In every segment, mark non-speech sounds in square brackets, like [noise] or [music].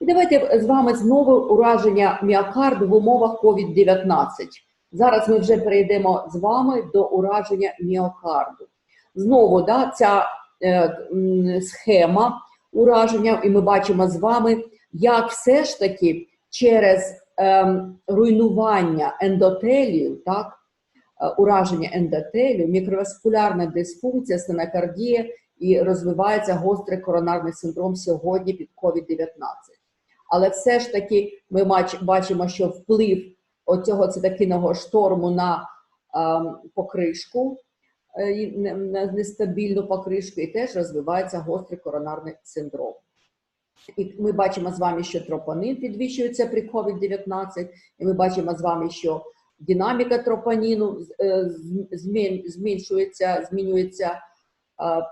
І давайте з вами знову ураження міокарду в умовах COVID-19. Зараз ми вже перейдемо з вами до ураження міокарду. Знову да, ця е, схема ураження, і ми бачимо з вами, як все ж таки через ем, руйнування ендотелію, так, е, ураження ендотелію, мікроваскулярна дисфункція, стенокардія і розвивається гострий коронарний синдром сьогодні під COVID-19. Але все ж таки ми бачимо, що вплив оцього цитокінного шторму на ем, покришку, е, на нестабільну покришку, і теж розвивається гострий коронарний синдром. І ми бачимо з вами, що тропонин підвищується при COVID-19, і ми бачимо з вами, що динаміка тропоніну е, зменшується, змінюється е,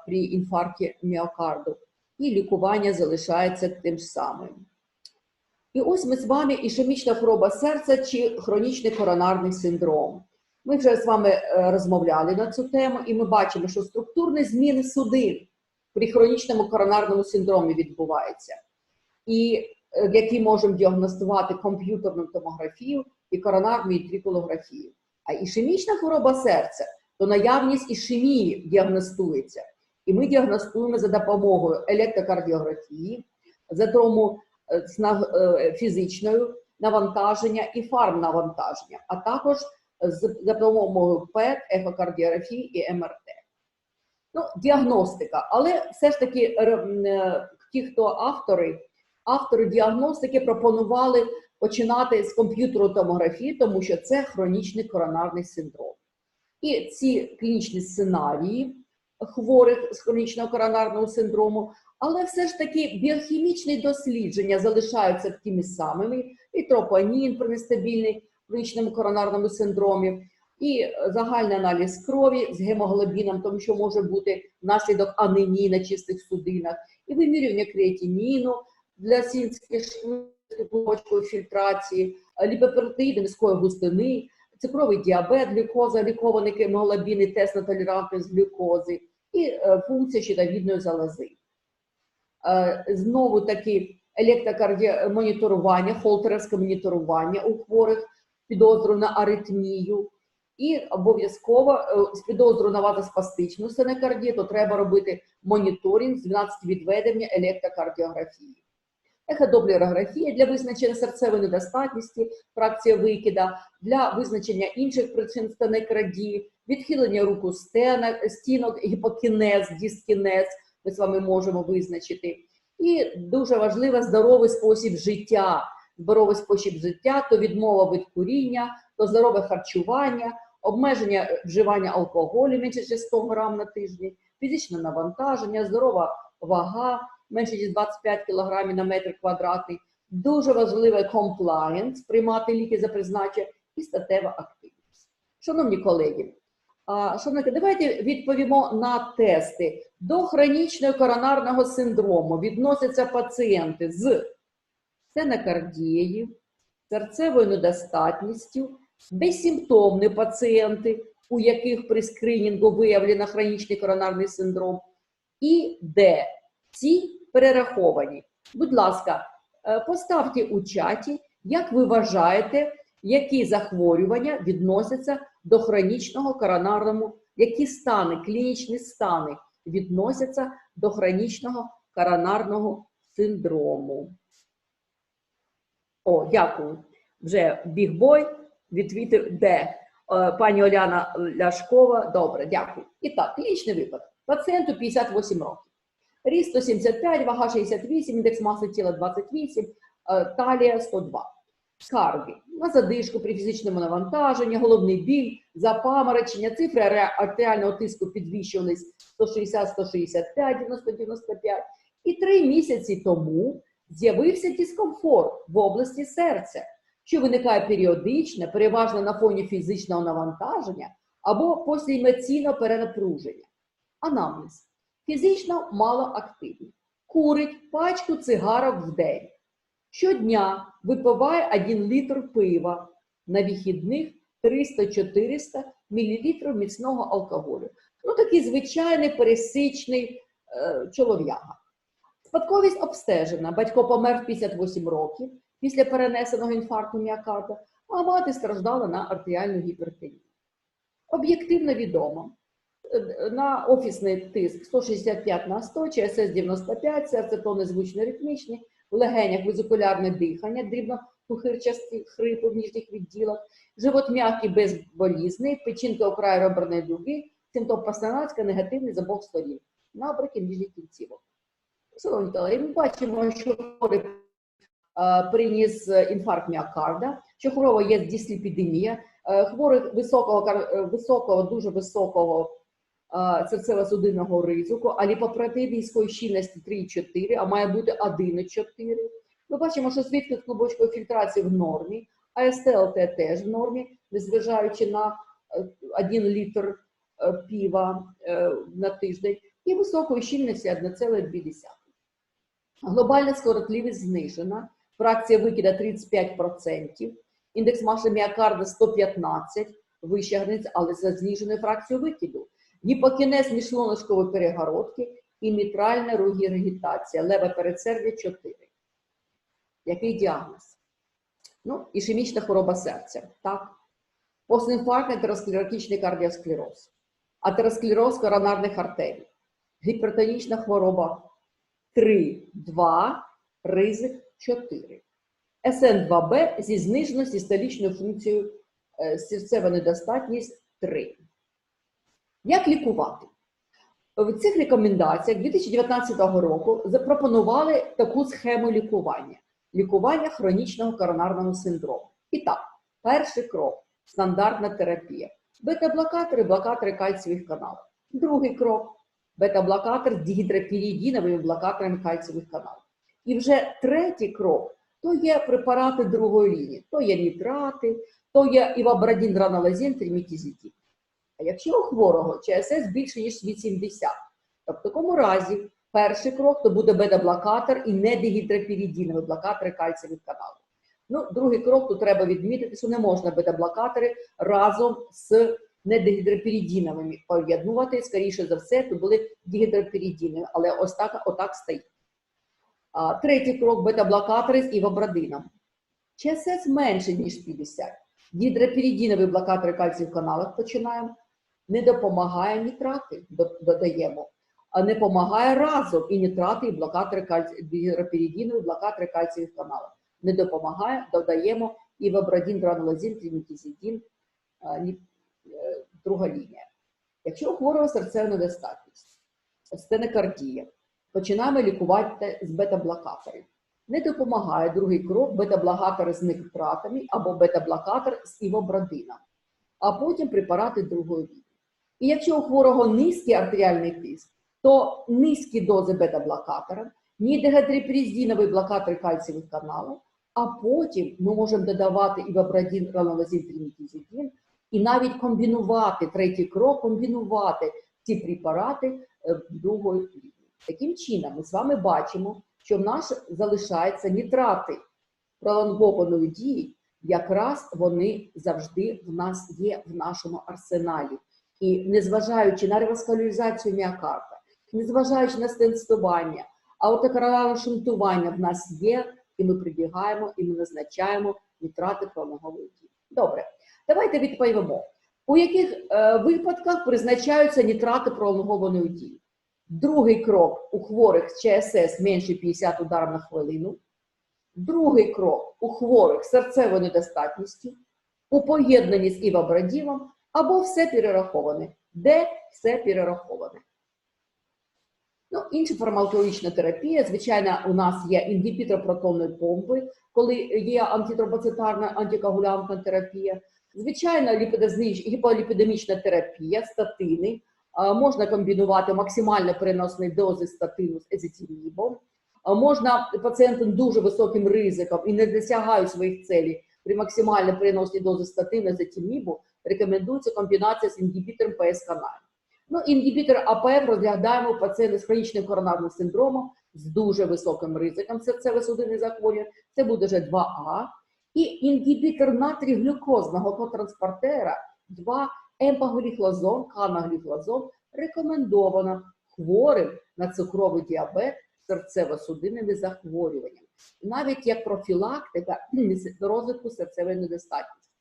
при інфаркті міокарду, і лікування залишається тим самим. І ось ми з вами ішемічна хвороба серця чи хронічний коронарний синдром. Ми вже з вами е, розмовляли на цю тему, і ми бачимо, що структурні зміни судин при хронічному коронарному синдромі відбуваються, і е, які можемо діагностувати комп'ютерну томографію і коронарну і. А ішемічна хвороба серця то наявність ішемії діагностується. І ми діагностуємо за допомогою електрокардіографії, за тому фізичною навантаження і фармнавантаження, а також з допомогою ПЕТ, ехокардіографії і МРТ. Ну, діагностика, але все ж таки е, ті, хто автори, автори діагностики пропонували починати з комп'ютеру томографії, тому що це хронічний коронарний синдром. І ці клінічні сценарії хворих з хронічного коронарного синдрому, але все ж таки біохімічні дослідження залишаються такими самими, і тропонін при нестабільній хронічному коронарному синдромі, і е, загальний аналіз крові з гемоглобіном, тому що може бути внаслідок анемії на чистих судинах, і вимірювання креатиніну для сінських швидкої фільтрації, е, ліпопротеїди низької густини, цукровий діабет, глюкоза, лікований гемоглобін і тест на толерантність глюкози, і е, функція щитовідної залози. Е, Знову таки електрокардіомоніторування, холтерівське моніторування у хворих підозру на аритмію. І обов'язково е, з підозру на вазоспастичну стенокардію, то треба робити моніторинг з 12 відведення електрокардіографії. Еходоплерографія для визначення серцевої недостатності, фракція викида, для визначення інших причин стенокардії, відхилення руку стінок, гіпокінез, дискінез, ми з вами можемо визначити. І дуже важливо здоровий спосіб життя. Здоровий спосіб життя то відмова від куріння, то здорове харчування, обмеження вживання алкоголю менше ніж 100 грам на тиждень, фізичне навантаження, здорова вага менше ніж 25 кг на метр квадратний. Дуже важливий комплаєнс, приймати ліки за призначенням і статева активність. Шановні колеги, а, шановні, давайте відповімо на тести. До хронічного коронарного синдрому відносяться пацієнти з стенокардією, серцевою недостатністю, безсимптомні пацієнти, у яких при скринінгу виявлено хронічний коронарний синдром, і Д. Ці перераховані. Будь ласка, е, поставте у чаті, як ви вважаєте, які захворювання відносяться до хронічного коронарного, які стани, клінічні стани відносяться до хронічного коронарного синдрому. О, дякую. Вже бігбой відвітив де. Е, Пані Оляна Ляшкова, добре, дякую. І так, клінічний випадок. Пацієнту 58 років. Ріст 175, вага 68, індекс маси тіла 28, е, талія 102. Скарги на задишку при фізичному навантаженні, головний біль, запаморочення, цифри артеріального тиску підвищувались 160, 165, 90, 95. І три місяці тому з'явився дискомфорт в області серця, що виникає періодично, переважно на фоні фізичного навантаження або післяемоційного перенапруження. Анамнез. Фізично малоактивний. Курить пачку цигарок в день. Щодня випиває 1 літр пива, на вихідних 300-400 мл міцного алкоголю. Ну, такий звичайний пересичний е, чолов'яга. Спадковість обстежена. Батько помер в 58 років після перенесеного інфаркту міокарда, а мати страждала на артеріальну гіпертонію. Об'єктивно відомо. е, На офісний тиск 165 на 100, ЧСС 95, серце тони звучно ритмічні, легенях визокулярне дихання, дрібно пухирчасті хрипи в ніжніх відділах, живот м'який безболізний, печінка окрай реберної дуги, симптом Пастернацька негативний з обох сторін, набрики ніжніх кінцівок. Колеги, ми бачимо, що приніс е, інфаркт міокарда, що хвороба є дисліпідемія, е, хворих високого, е, високого, дуже високого е, серцево-судинного ризику, а ліпопротеїд низької щільності 3,4, а має бути 1,4. Ми бачимо, що свідки клубочкової фільтрації в нормі, а СТЛТ теж в нормі, незважаючи на 1 літр е, пива е, на тиждень, і високої щільності 1,2. Глобальна скоротливість знижена, фракція викида 35%, індекс маси міокарда 115, вища границя, але за зниженою фракцією викиду. Гіпокінез міжшлуночкової перегородки і мітральна ругіргітація, леве передсердя 4. Який діагноз? Ну, ішемічна хвороба серця. Так. Постінфарктний атеросклеротичний кардіосклероз, атеросклероз коронарних артерій, гіпертонічна хвороба 3, 2, ризик 4. СН2Б зі зниженою систолічною функцією е, серцева недостатність 3. Як лікувати? В цих рекомендаціях 2019 року запропонували таку схему лікування: лікування хронічного коронарного синдрому. І так, перший крок стандартна терапія. Бета-блокатори, блокатори кальцієвих каналів. Другий крок бета-блокатор з дігідропірідіновими блокаторами кальцієвих каналів. І вже третій крок то є препарати другої лінії, то є нітрати, то є івабрадін, граналазін, тримітізітін. А якщо у хворого ЧСС більше ніж 80, то в такому разі перший крок то буде бета-блокатор і не дегідропірідінові блокатори кальцієвих каналів. Ну, другий крок тут треба відмітити, що не можна бета-блокатори разом з недегідропірідіновими поєднувати. Скоріше за все, то були дегідропірідінові, але ось так, отак стоїть. А, третій крок бета-блокатори з івобрадином. ЧСС менше, ніж 50. Гідропірідінові блокатори кальцію в каналах починаємо. Не допомагає нітрати, додаємо. А не допомагає разом і нітрати, і блокатори кальцію, блокатори кальцію в каналах. Не допомагає, додаємо івобрадін, гранулазін, тримітізідін, а, ні- е, друга лінія. Якщо у хворого серцева недостатність, стенокардія, починаємо лікувати з бета-блокаторів. Не допомагає другий крок бета-блокатори з нитратами або бета-блокатор з івобрадином, а потім препарати другої лінії. І якщо у хворого низький артеріальний тиск, то низькі дози бета-блокатора, нідегідрипрізіновий блокатор кальцієвих каналів, а потім ми можемо додавати івобрадін, ранолазін, тримітізідін, і навіть комбінувати третій крок, комбінувати ці препарати е, другої лінії. Таким чином, ми з вами бачимо, що в нас залишаються нітрати пролонгованої дії, якраз вони завжди в нас є в нашому арсеналі. І незважаючи на реваскуляризацію міокарда, незважаючи на стенстування, аутокараване шунтування в нас є, і ми прибігаємо, і ми назначаємо нітрати пролонгової дії. Добре, давайте відповімо. У яких е, випадках призначаються нітрати пролонгованої дії? Другий крок у хворих з ЧСС менше 50 ударів на хвилину. Другий крок у хворих з серцевою недостатністю, у поєднанні з івабраділом або все перераховане. Де все перераховане? Ну, інша фармакологічна терапія. Звичайно, у нас є інгібітор протонної помпи, коли є антитромбоцитарна антикоагулянтна терапія. Звичайно, гіполіпідемічна терапія, статини. Можна комбінувати максимально переносні дози статину з езетимібом. Можна пацієнтам дуже високим ризиком і не досягають своїх целей при максимально переносній дози статину езетимібу рекомендується комбінація з інгібітором ПСК9. Ну, інгібітор АПФ розглядаємо у пацієнтів з хронічним коронарним синдромом з дуже високим ризиком серцево-судинних захворювань. Це буде вже 2А. І інгібітор натрій-глюкозного котранспортера 2 емпагліхлозон, канагліхлозон рекомендовано хворим на цукровий діабет серцево-судинними захворюваннями, навіть як профілактика [clears throat] розвитку серцевої недостатності.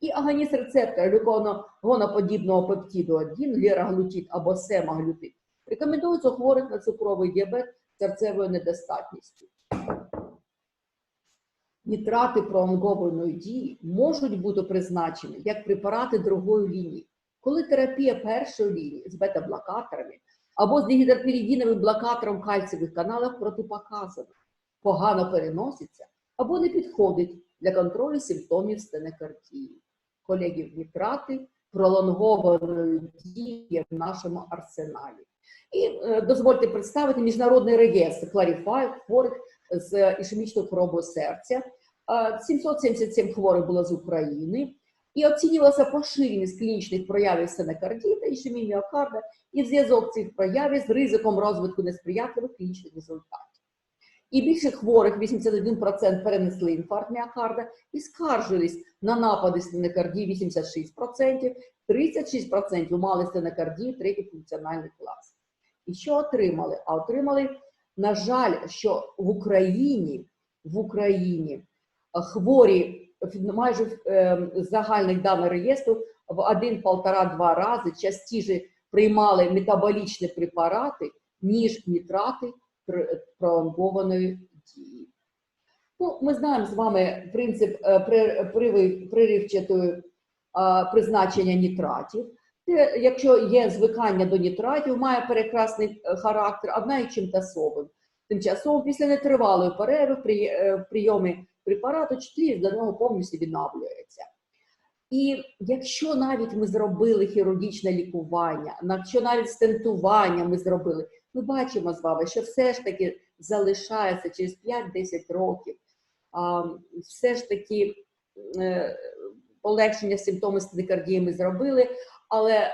І агоніст рецептора глюконоподібного пептиду 1, ліраглутид або семаглютид рекомендується у хворих на цукровий діабет серцевою недостатністю. Нітрати пролонгованої дії можуть бути призначені як препарати другої лінії, коли терапія першої лінії з бета-блокаторами або з дигідропіридіновим блокатором кальцієвих каналів протипоказана, погано переноситься або не підходить для контролю симптомів стенокардії. Колеги, нітрати пролонгованої дії в нашому арсеналі. І е, дозвольте представити міжнародний реєстр Clarify хворих з ішемічною хворобою серця. Е, 777 хворих було з України. І оцінювалася поширеність клінічних проявів стенокардії та ішемії міокарда і зв'язок цих проявів з ризиком розвитку несприятливих клінічних результатів. І більше хворих, 81% перенесли інфаркт міокарда і скаржились на напади стенокардії 86%, 36% мали стенокардію третій функціональний клас. І що отримали? А отримали, на жаль, що в Україні, в Україні е, хворі майже е, загальних даних реєстру в один-полтора-два рази частіше приймали метаболічні препарати, ніж нітрати пролонгованої дії. Ну, ми знаємо з вами принцип е, приривчатої призначення нітратів. Це, якщо є звикання до нітратів, має перекрасний е, характер, одна і чимтасовим. Тимчасово після нетривалої перерви е, прийомі препарату чутливість до нього повністю відновлюється. І якщо навіть ми зробили хірургічне лікування, якщо навіть стентування ми зробили, ми бачимо з вами, що все ж таки залишається через 5-10 років, все ж таки е, полегшення симптомів стенокардії ми зробили, але е,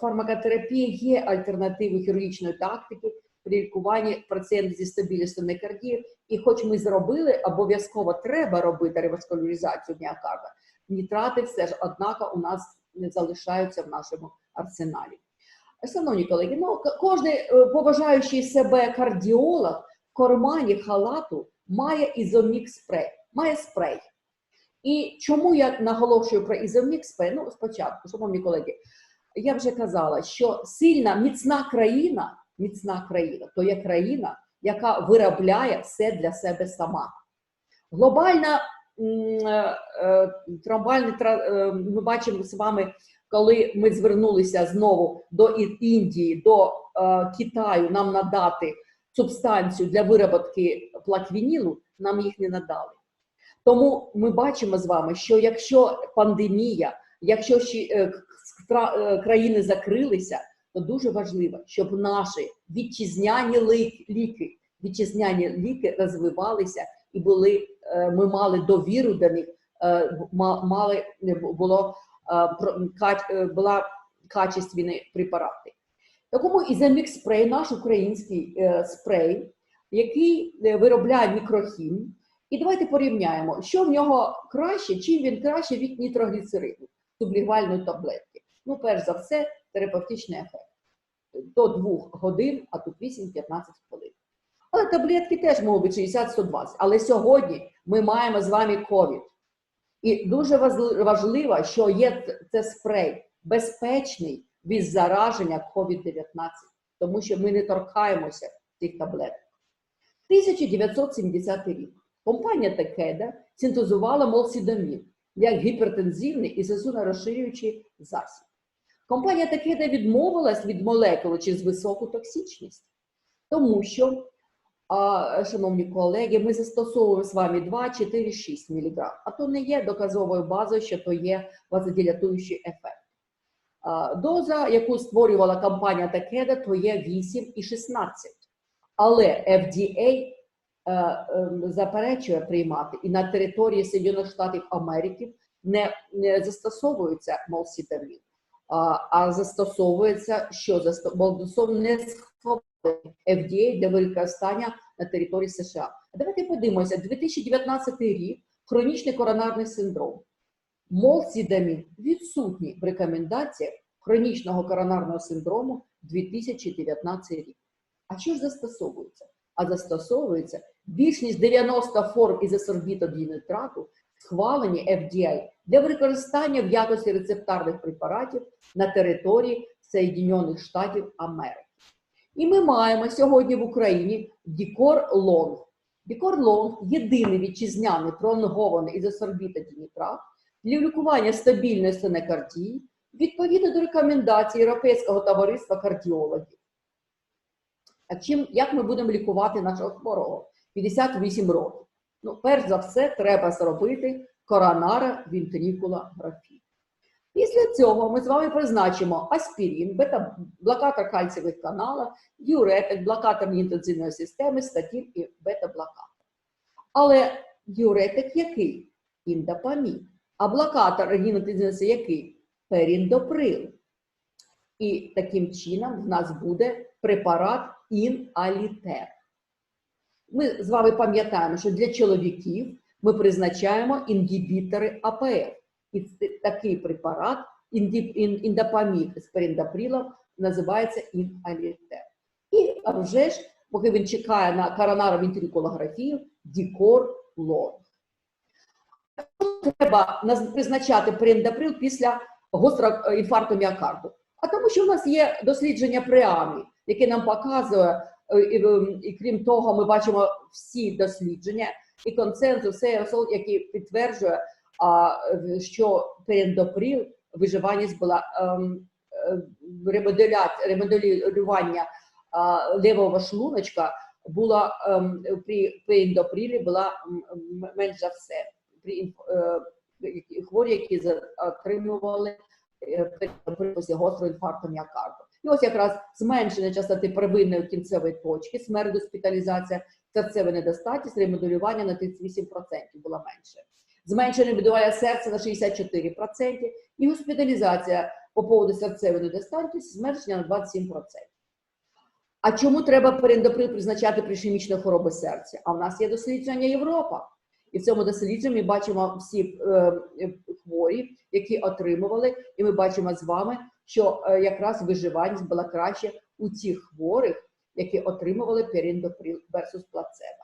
фармакотерапія є альтернативою хірургічної тактики при лікуванні пацієнтів зі стабільною стенокардією. І хоч ми зробили, обов'язково треба робити реваскуляризацію міокарда, нітрати все ж, однако, у нас не залишаються в нашому арсеналі. Шановні колеги, ну кожен поважаючий себе кардіолог в кармані халату має ізомік спрей, має спрей. І чому я наголошую про ізомік спрей? Ну, спочатку, шановні колеги, я вже казала, що сильна, міцна країна, міцна країна, то є країна, яка виробляє все для себе сама. Глобальна е, е, трамвальний е, ми бачимо з вами, коли ми звернулися знову до Індії, до е, Китаю, нам надати субстанцію для вироботки плаквінілу, нам їх не надали. Тому ми бачимо з вами, що якщо пандемія, якщо е, е, країни закрилися, то дуже важливо, щоб наші вітчизняні ліки, вітчизняні ліки розвивалися і були, е, ми мали довіру до них, мали було була качественні препарати. Такому ізомік спрей, наш український е, спрей, який е, виробляє мікрохім. І давайте порівняємо, що в нього краще, чим він краще від нітрогліцерину, сублігвальної таблетки. Ну, перш за все, терапевтичний ефект. До 2 годин, а тут 8-15 хвилин. Але таблетки теж можуть бути 60-120. Але сьогодні ми маємо з вами ковід. І дуже важливо, що є це спрей безпечний від зараження COVID-19, тому що ми не торкаємося цих таблеток. 1970 рік компанія Такеда синтезувала молсідомін як гіпертензивний і сосудорозширюючий засіб. Компанія Такеда відмовилась від молекули через високу токсичність, тому що, шановні колеги, ми застосовуємо з вами 2, 4, 6 мг, а то не є доказовою базою, що то є вазодилатуючий ефект. Доза, яку створювала компанія Такеда, то є 8 і 16. Але FDA е, е, заперечує приймати і на території Сполучених Штатів Америки не, не застосовується молситамін, а, застосовується що засто- молдосом не схвалює FDA для використання на території США. Давайте подивимося, 2019 рік хронічний коронарний синдром. Молсідамін відсутній в рекомендаціях хронічного коронарного синдрому 2019 рік. А що ж застосовується? а застосовується більш ніж 90 форм ізосорбіту дінитрату, схвалені FDA для використання в якості рецептарних препаратів на території Соєдинених Штатів Америки. І ми маємо сьогодні в Україні Дікор Лонг. Дікор Лонг єдиний вітчизняний пролонгований ізосорбітодінітрат для лікування стабільної стенокардії відповідно до рекомендацій Європейського товариства кардіологів. А чим, як ми будемо лікувати нашого хворого? 58 років. Ну, перш за все, треба зробити коронара вінтрикулографію. Після цього ми з вами призначимо аспірин, бета, блокатор кальцієвих каналів, діуретик, блокатор інтенсивної системи, статін і бета-блокатор. Але діуретик який? Індопамін. А блокатор регінотизинуси який? Періндоприл. І таким чином в нас буде препарат іналітер. Ми з вами пам'ятаємо, що для чоловіків ми призначаємо інгібітори АПФ. І ц- такий препарат індопамід з періндаприлом називається іналітер. І вже ж, поки він чекає на коронарно-вентрикулографію, дікор лонг. Треба призначати періндаприл після гострого е, інфаркту міокарду. А тому, що в нас є дослідження преамі, яке нам показує, е, і, ем, і крім того, ми бачимо всі дослідження і консенсус, який підтверджує, е, що перендоприл виживаність була ем, е, ремоделювання а, лівого шлуночка була ем, при перендоприлі була менш за все. При е, хворі, які за- отримували е, після гострого інфаркту міокарду. І ось якраз зменшення частоти первинної кінцевої точки, смерть, госпіталізація, серцева недостатність, ремоделювання на 38% було менше. Зменшення будування серця на 64% і госпіталізація по поводу серцевої недостатності зменшення на 27%. А чому треба перендоприл призначати при ішемічної хвороби серця? А в нас є дослідження Європа. І в цьому дослідженні ми бачимо всі е, е, хворі, які отримували, і ми бачимо з вами, що е, якраз виживаність була краще у тих хворих, які отримували періндоприл versus плацебо.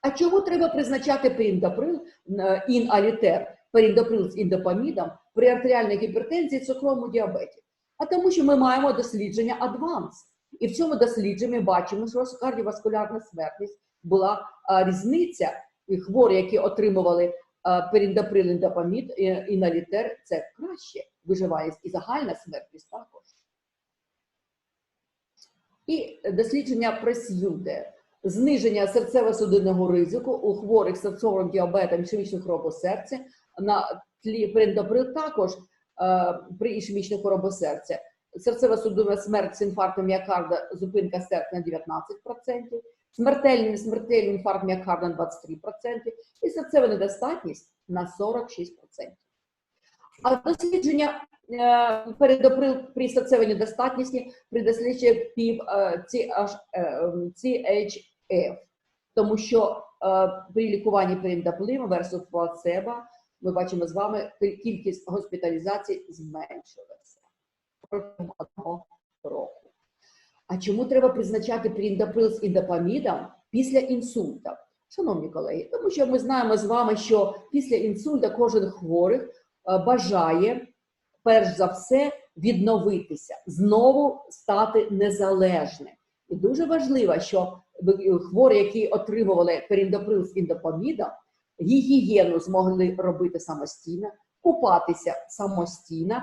А чому треба призначати періндоприл е, іналітер, періндоприл з індопамідом при артеріальній гіпертензії, цукровому діабеті? А тому, що ми маємо дослідження адванс. І в цьому дослідженні ми бачимо, що кардіоваскулярна смертність була а, різниця, і хворі, які отримували періндоприл, індопамід і, і налітер, це краще виживаність і загальна смертність також. І дослідження прес'юде. Зниження серцево-судинного ризику у хворих з серцевим діабетом, ішемічну хворобу серця на тлі перендоприл також е, при ішемічній хворобі серця. Серцево-судинна смерть з інфарктом міокарда, зупинка серця на 19%, смертельний смертельний інфаркт міокарда на 23% і серцева недостатність на 46%. А дослідження е, передоприл при серцевій недостатності при дослідженні ПІВ е, CHF, тому що е, при лікуванні передопливу versus плацебо ми бачимо з вами кількість госпіталізацій зменшилася протягом одного року. А чому треба призначати періндоприл з індопамідом після інсульта? Шановні колеги, тому що ми знаємо з вами, що після інсульта кожен хворий е, бажає перш за все відновитися, знову стати незалежним. І дуже важливо, що хворі, які отримували періндоприл з індопамідом, гігієну змогли робити самостійно, купатися самостійно,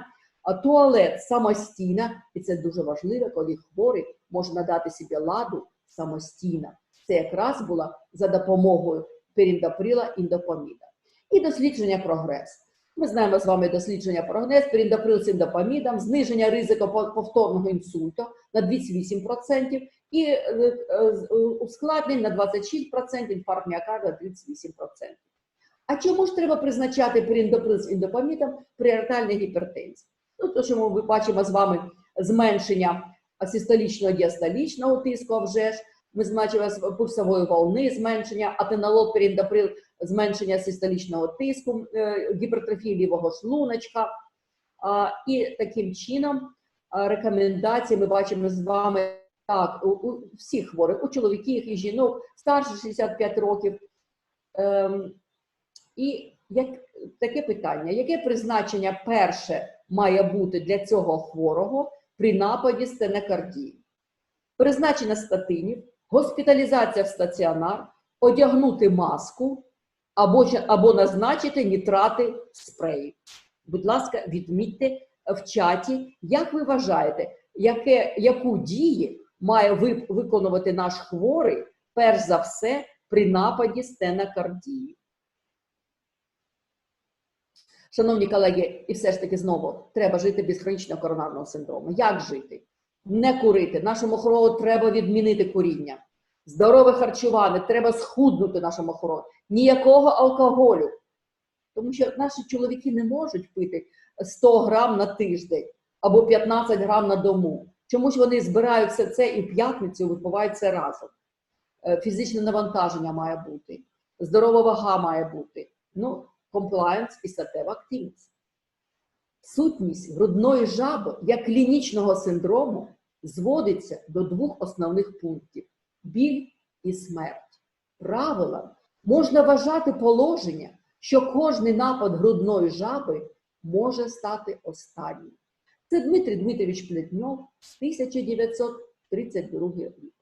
туалет самостійно, і це дуже важливо, коли хворий може надати собі ладу самостійно. Це якраз було за допомогою періндоприла індопаміда. І дослідження прогрес. Ми знаємо з вами дослідження прогрес, періндоприл з індопамідом, зниження ризику повторного інсульту на 28% і е, е, ускладнень на 26%, інфаркт міокарда 38%. А чому ж треба призначати періндоприл з індопамідом при артеріальній гіпертензії? Ну, то, що ми бачимо з вами зменшення систолічного діастолічного тиску, вже ж, ми значимо з пульсової волни зменшення, атенолол, періндоприл, зменшення систолічного тиску, е, гіпертрофії лівого шлуночка. І таким чином рекомендації ми бачимо з вами Так, у, у всіх хворих, у чоловіків і жінок, старше 65 років. Ем, і як, таке питання: яке призначення перше має бути для цього хворого при нападі стенокардії? Призначення статинів, госпіталізація в стаціонар, одягнути маску або, або назначити нітрати спреї. Будь ласка, відмітьте в чаті, як ви вважаєте, яке, яку дії має виконувати наш хворий, перш за все, при нападі стенокардії. Шановні колеги, і все ж таки знову треба жити без хронічного коронарного синдрому. Як жити? Не курити. Нашому хворому треба відмінити куріння. Здорове харчування, треба схуднути нашому хворому. Ніякого алкоголю. Тому що наші чоловіки не можуть пити 100 грам на тиждень або 15 грам на дому. Чомусь вони збирають все це і в п'ятницю випивають разом. Е, Фізичне навантаження має бути, здорова вага має бути. Ну, комплаєнс і статева активність. Сутність грудної жаби як клінічного синдрому зводиться до двох основних пунктів: біль і смерть. Правилом можна вважати положення, що кожний напад грудної жаби може стати останнім. Це Дмитрий Дмитрович Плетньов, 1932 рік.